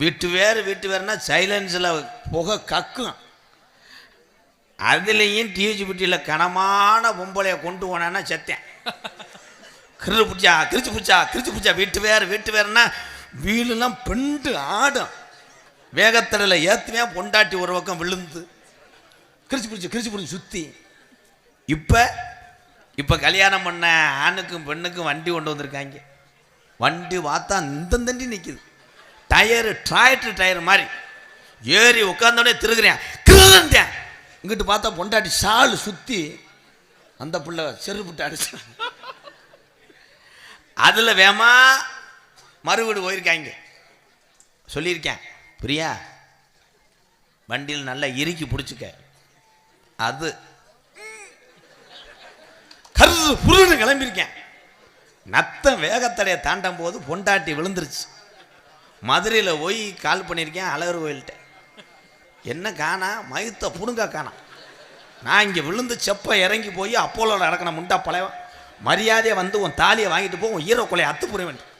வீட்டு வேறு வீட்டு வேறுனா சைலன்ஸில் புகை கக்கும். அதுலேயும் டிஹெச்பிட்டியில் கனமான பொம்பளையை கொண்டு போனேன்னா செத்தேன். கிரு பிடிச்சா கிரிச்சு பிடிச்சா கிரிச்சு பிடிச்சா வீட்டு வேறு வீட்டு வேறுனா வீலெல்லாம் பெண்டு ஆடும். வேகத்தடையில் ஏற்றுவேன் பொண்டாட்டி ஒரு பக்கம் விழுந்து. கிரிச்சு பிடிச்சி கிரிச்சு பிடிச்சி சுற்றி இப்போ இப்போ கல்யாணம் பண்ண ஆணுக்கும் பெண்ணுக்கும் வண்டி கொண்டு வந்திருக்காங்க. வண்டி பார்த்தா இந்த தண்டி நிற்கிது டயரு டிராக்டர் டயர் மாதிரி. ஏறி உட்காந்தோடனே திருகிறேன். கிருந்தேன் இங்கிட்டு பார்த்தா பொண்டாட்டி சால் சுற்றி அந்த பிள்ளை செருப்புட்டு அடிச்சு. அதில் வேமா மறுவீடு போயிருக்காங்க. சொல்லியிருக்கேன் பிரியா வண்டியில் நல்லா இறுக்கி பிடிச்சிக்க. அது கருது புருன்னு கிளம்பியிருக்கேன். நத்தம் வேகத்தடையை தாண்டும் போது பொண்டாட்டி விழுந்துருச்சு. மதுரையில் போய் கால் பண்ணியிருக்கேன் அழகர் கோயில்கிட்ட. என்ன காணா? மயத்தை புடுங்க காணா. நான் இங்கே விழுந்து செப்ப இறங்கி போய் அப்போலோட அடக்கணும் முண்டா பழைய மரியாதையை வந்து உன் தாலியை வாங்கிட்டு போ உன் ஈரோ கொலையை அத்து புரிய வேண்டும்